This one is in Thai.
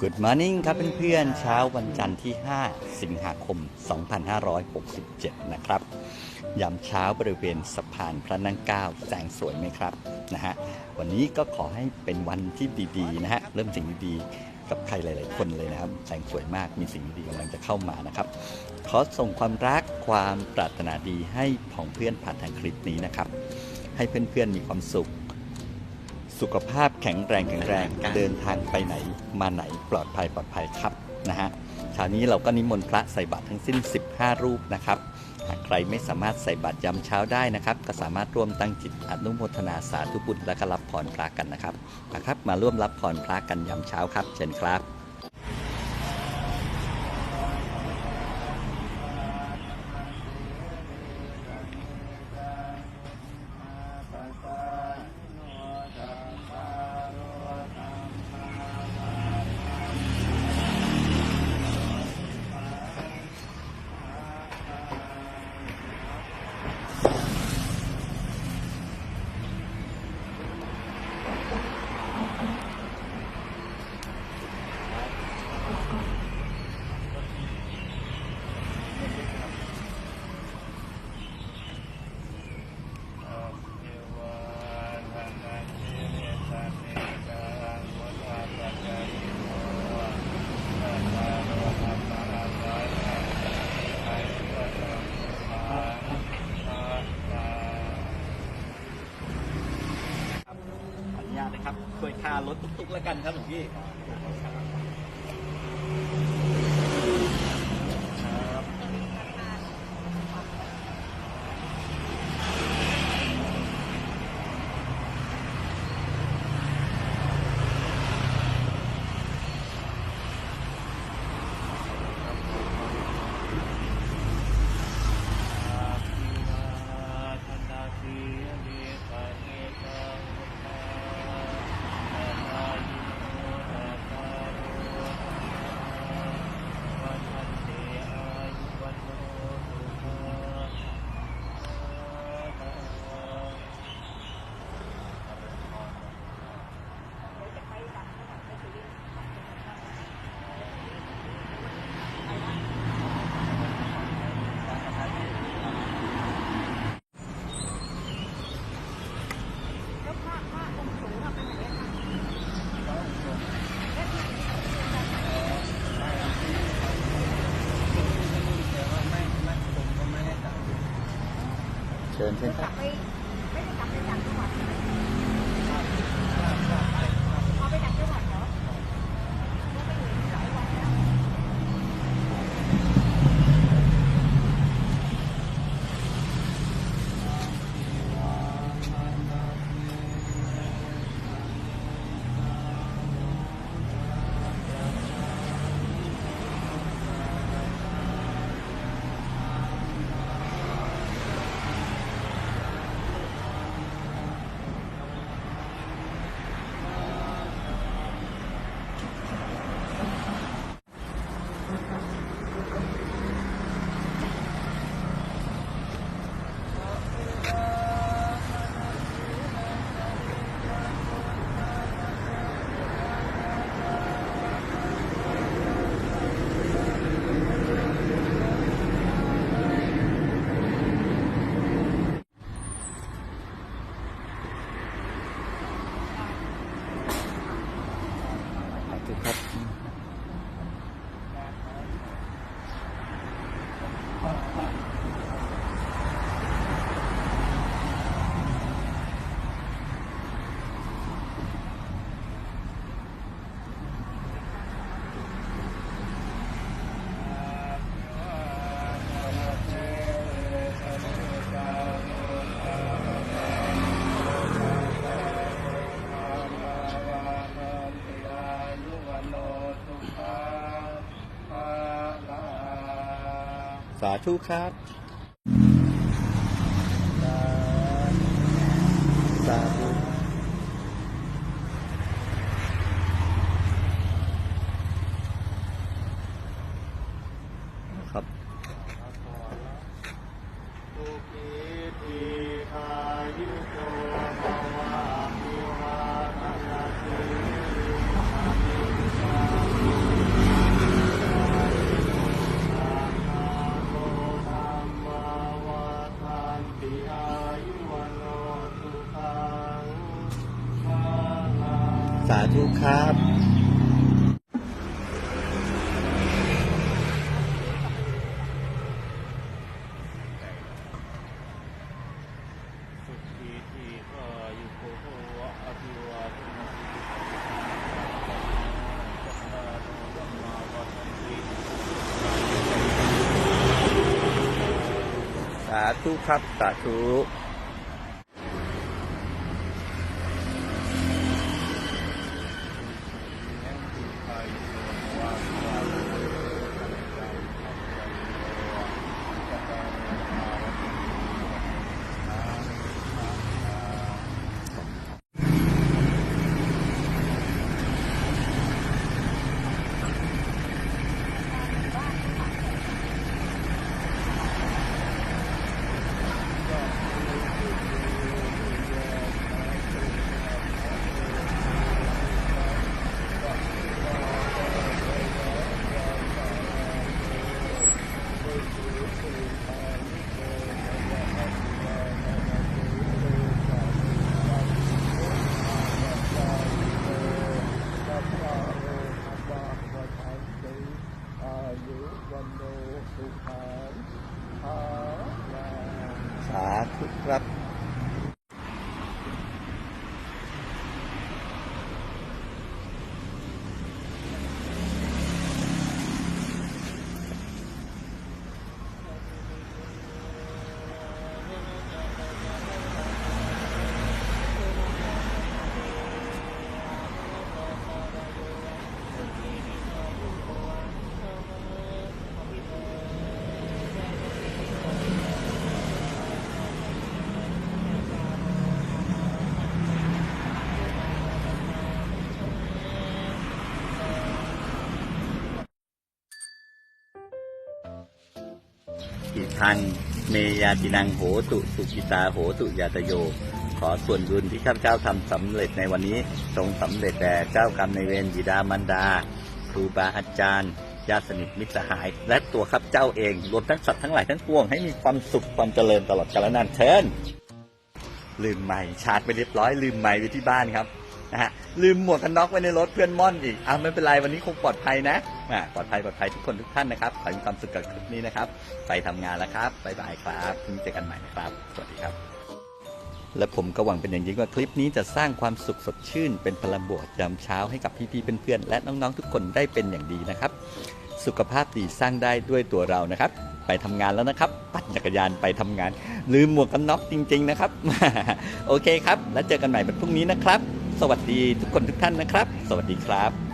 Good Morning ครับเพื่อนๆเช้าวันจันทร์ที่ 5 สิงหาคม 2567 นะครับยามเช้าบริเวณสะพานพระนั่งเก้าแสงสวยไหมครับนะฮะวันนี้ก็ขอให้เป็นวันที่ดีๆนะฮะเริ่มสิ่งดีๆกับใครหลาย ๆ คนเลยนะครับแสงสวยมากมีสิ่งดีๆกำลังจะเข้ามานะครับ ขอส่งความรักความปรารถนาดีให้ของเพื่อนผ่านทางคลิปนี้นะครับ ให้เพื่อนๆมีความสุข สุขภาพแข็งแรงแข็งแรง เดินทางไปไหนมาไหนปลอดภัยปลอดภัยครับนะฮะเช้านี้เราก็นิมนต์พระใส่บาตรทั้งสิ้น 15 รูปนะครับหากใครไม่สามารถใส่บาตรยามเช้าได้นะครับ ก็สามารถร่วมตั้งจิตอนุโมทนาสาธุบุญและก็รับพรพระกันนะครับนะครับ มาร่วมรับพรพระกันยามเช้าครับเชิญครับารถตุ๊กๆแล้วกันครับหลวงพี่ แล้วผ้าผ้าองค์สูงอะไปไหนอะคะ เชิญเชิญค ก รั ลั บบ ไปไม่ได้กลับไปจากจังหวัดใช่ไหมเอาไปจากจังหวัดเหรอแล้วไปอยู่หลายวันแล้ว สาธุครับ สาธุครับสาธุครับ สุขีทีคายุโกภวะอภิวาทนาสีลิสานิสานิ ธุครับ สายุโกโภวะอภิวาทนาสิริสัพพะโนสัมมาวันติสาธุครับสาธุ อิทัง เมยาตินังโหตุสุกิตาโหตุยาตโย ขอส่วนบุญที่ข้าพเจ้าทำสำเร็จในวันนี้จงสำเร็จแด่เจ้ากรรมในเวรบิดามารดา ครูบาอาจารย์ญาติสนิทมิตรสหาย และตัวข้าพเจ้าเองรวมทั้งสัตว์ทั้งหลายทั้งปวงให้มีความสุขความเจริญตลอดกาลนานเทินลืมไม้ชาร์จไปเรียบร้อยลืมไม้ไว้ที่บ้านครับ นะฮะลืมหมวกกันน็อกไว้ในรถเพื่อนม่อนอีกอะไม่เป็นไรวันนี้คงปลอดภัยนะอะปลอดภัยปลอดภัยทุกคนทุกท่านนะครับขอให้มีความสุขกับคลิปนี้นะครับ ไปทำงานแล้วครับบ๊ายบายครับพรุ่งนี้เจอกันใหม่นะครับ สวัสดีครับ และผมก็หวังเป็นอย่างยิ่งว่าคลิปนี้จะสร้างความสุขสดชื่น เป็นพลังบวกยามเช้าให้กับพี่ๆเพื่อนๆและน้องๆทุกคนได้เป็นอย่างดีนะครับ สุขภาพดีสร้างได้ด้วยตัวเรานะครับ ไปทำงานแล้วนะครับ ปั่นจักรยานไปทำงาน ลืมหมวกกันน็อกจริง ๆ นะครับ โอเคครับ แล้วเจอกันใหม่วันพรุ่งนี้นะครับ สวัสดีทุกคนทุกท่านนะครับ สวัสดีครับ